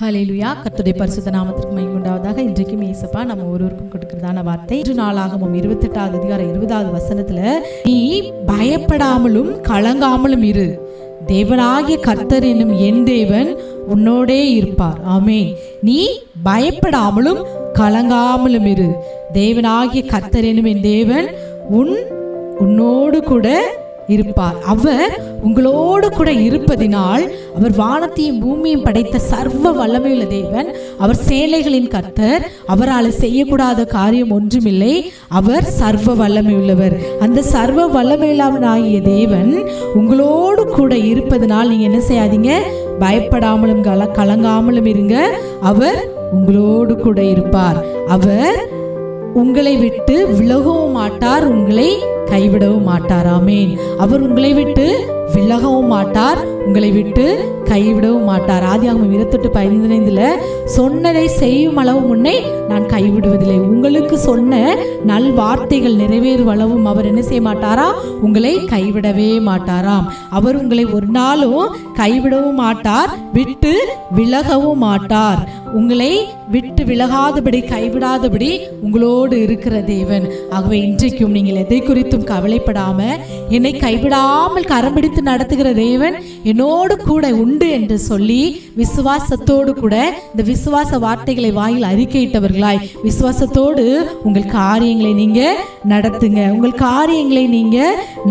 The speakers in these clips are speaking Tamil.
ஹலேலுயா கத்துடைய பரிசுத்த நாமத்திற்கு மகிமை உண்டாவதாக இன்றைக்கும் ஏசப்பா நம்ம ஒருவருக்கும் கொடுக்கிறதான வார்த்தை. இன்று நாளாகவும் இருபத்தெட்டாவது அதிகாரம் இருபதாவது வசனத்துல நீ பயப்படாமலும் கலங்காமலும் இரு. தேவனாகிய கர்த்தர் என்னும் என் தேவன் உன்னோடே இருப்பார். ஆமே நீ பயப்படாமலும் கலங்காமலும் இரு. தேவனாகிய கர்த்தர் என்னும் என் தேவன் உன் உன்னோடு கூட இருப்பார். அவர் உங்களோடு கூட இருப்பதினால் அவர் வானத்தையும் பூமியும் படைத்த சர்வ வல்லமையுள்ள தேவன். அவர் சேலைகளின் கர்த்தர். அவரால் செய்யக்கூடாத காரியம் ஒன்றுமில்லை. அவர் சர்வ வல்லமையுள்ளவர். அந்த சர்வ வல்லமையுள்ளவனாகிய தேவன் உங்களோடு கூட இருப்பதனால் நீங்க என்ன செய்யாதீங்க? பயப்படாமலும் கல கலங்காமலும் இருங்க. அவர் உங்களோடு கூட இருப்பார். அவர் உங்களை விட்டு விலகவும் மாட்டார். உங்களை கைவிடவும் மாட்டார். ஆமேன். அவர் உங்களை விட்டு விலகவும் மாட்டார். உங்களை விட்டு கைவிடவும் மாட்டார். ஆதி ஆதியாகமம் இருபத்தெட்டு பதினைந்துல சொன்னதை செய்யும் அளவு முன்னே நான் கைவிடுவதில்லை. உங்களுக்கு சொன்ன நல் வார்த்தைகள் நிறைவேறும் அளவும் அவர் என்ன செய்ய மாட்டாரா? உங்களை கைவிடவே மாட்டாராம். அவர் உங்களை ஒரு நாளும் கைவிடவும் மாட்டார் விட்டு விலகவும் மாட்டார். உங்களை விட்டு விலகாதபடி கைவிடாதபடி உங்களோடு இருக்கிற தேவன். ஆகவே இன்றைக்கும் நீங்கள் எதை குறித்தும் கவலைப்படாம என்னை கைவிடாமல் கரம் பிடித்து நடத்துகிற தேவன் என்னோடு கூட உண்டு என்று சொல்லி விசுவாசத்தோடு கூட இந்த விசுவாச வார்த்தைகளை வாயில் அறிக்கையிட்டவர்களாய் விசுவாசத்தோடு உங்கள் காரியங்களை நீங்க நடத்துங்க. உங்கள் காரியங்களை நீங்க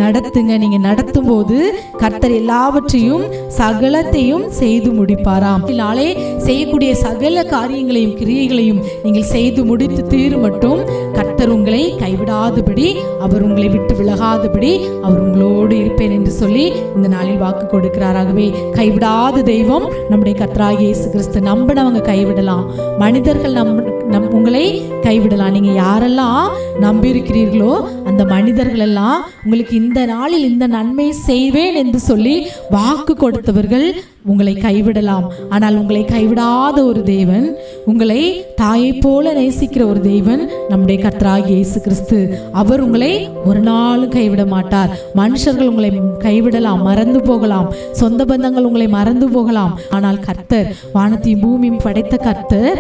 நடத்துங்க. நீங்க நடத்தும் போது கர்த்தர் எல்லாவற்றையும் சகலத்தையும் செய்து முடிப்பாராம். நாளே செய்யக்கூடிய சகல காரியங்களையும் கிரியைகளையும் நீங்கள் செய்து முடித்து தீர் மட்டும் கர்த்தர் உங்களை கைவிடாதபடி அவர் உங்களை விட்டு விலகாதபடி அவர் உங்களோடு இருப்பேன் என்று சொல்லி இந்த நாளில் வாக்கு கொடுக்கிறாராகவே. கைவிடாத தெய்வம் நம்முடைய கத்ராக இயேசு கிறிஸ்து நம்பினவங்க கைவிடலாம். மனிதர்கள் நம் நம் உங்களை கைவிடலாம். நீங்கள் யாரெல்லாம் நம்பியிருக்கிறீர்களோ அந்த மனிதர்கள் எல்லாம் உங்களுக்கு இந்த நாளில் இந்த நன்மை செய்வேன் என்று சொல்லி வாக்கு கொடுத்தவர்கள் உங்களை கைவிடலாம். ஆனால் உங்களை கைவிடாத ஒரு தேவன் உங்களை தாயை போல நேசிக்கிற ஒரு தெய்வன் நம்முடைய கர்த்தராக இயேசு கிறிஸ்து அவர் உங்களை ஒரு நாளும் கைவிட மாட்டார். மனுஷர்கள் உங்களை கைவிடலாம் மறந்து போகலாம். சொந்த பந்தங்கள் உங்களை மறந்து போகலாம். ஆனால் கர்த்தர் வானத்தையும் பூமியும் படைத்த கர்த்தர்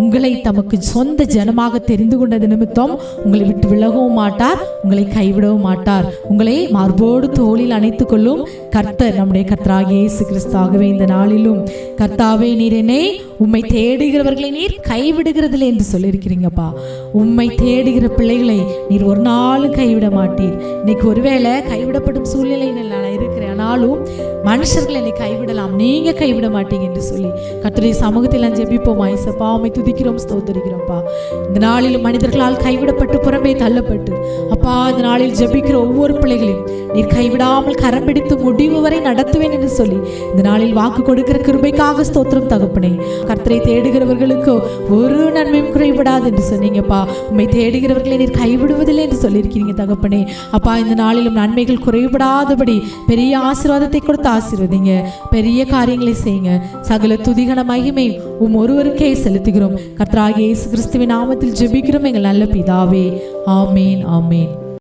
உங்களை தமக்கு சொந்த ஜனமாக தெரிந்து கொண்டது நிமித்தம் உங்களை விட்டு விலகவும் மாட்டார் உங்களை கைவிடவும் மாட்டார். உங்களை மார்போடு தோளில் அணைத்துக் கொள்ளும் கர்த்தர் நம்முடைய கர்த்தராக இயேசு கிறிஸ்தாகவே இந்த நாளிலும். கர்த்தாவே நீர் என்னை உம்மை தேடுகிறவர்களை நீர் கைவிடுகிறதில்லை என்று சொல்லியிருக்கிறீங்கப்பா. உம்மை தேடுகிற பிள்ளைகளை நீர் ஒரு நாளும் கைவிட மாட்டீர். இன்னைக்கு ஒருவேளை கைவிடப்படும் சூழ்நிலை நான் இருக்கிறேன். ஆனாலும் மனுஷர்கள் என்னை கைவிடலாம். நீங்க கைவிட மாட்டீங்க என்று சொல்லி கர்த்தருடைய சமூகத்தில் நான் ஜெபிப்போம்? ஐசப்பா உம்மை துதிக்கிறோம் ஸ்தோத்தரிக்கிறோம்ப்பா இந்த நாளில் மனிதர்களால் கைவிடப்பட்டு புறமே தள்ளப்பட்டு அப்பா இந்த நாளில் ஜெபிக்கிற ஒவ்வொரு பிள்ளைகளையும் நீர் கைவிடாமல் கரம் பிடித்து முடிவு வரை நடத்துவேன் என்று சொல்லி இந்த நாளில் வாக்கு கொடுக்கிற கிருபைக்காக ஸ்தோத்திரம் தகப்பனே. கர்த்தரை தேடுகிறவர்களுக்கு ஒரு நன்மையும் குறைவிடாது என்று சொன்னீங்கப்பா. உண்மை தேடுகிறவர்களை நீர் கைவிடுவதில்லை என்று சொல்லியிருக்கிறீங்க தகப்பனே. அப்பா இந்த நாளிலும் நன்மைகள் குறைவிடாதபடி பெரிய ஆசீர்வாதத்தை கொடுத்து ஆசிர்வதிங்க. பெரிய காரியங்களை செய்யுங்க. சகல துதிகன மகிமை உம் ஒருவருக்கே செலுத்துகிறோம். கர்த்தராகிய இயேசு கிறிஸ்துவின் நாமத்தில் ஜெபிக்கிறோம். எங்கள் நல்ல பிதாவே. ஆமேன் ஆமேன்.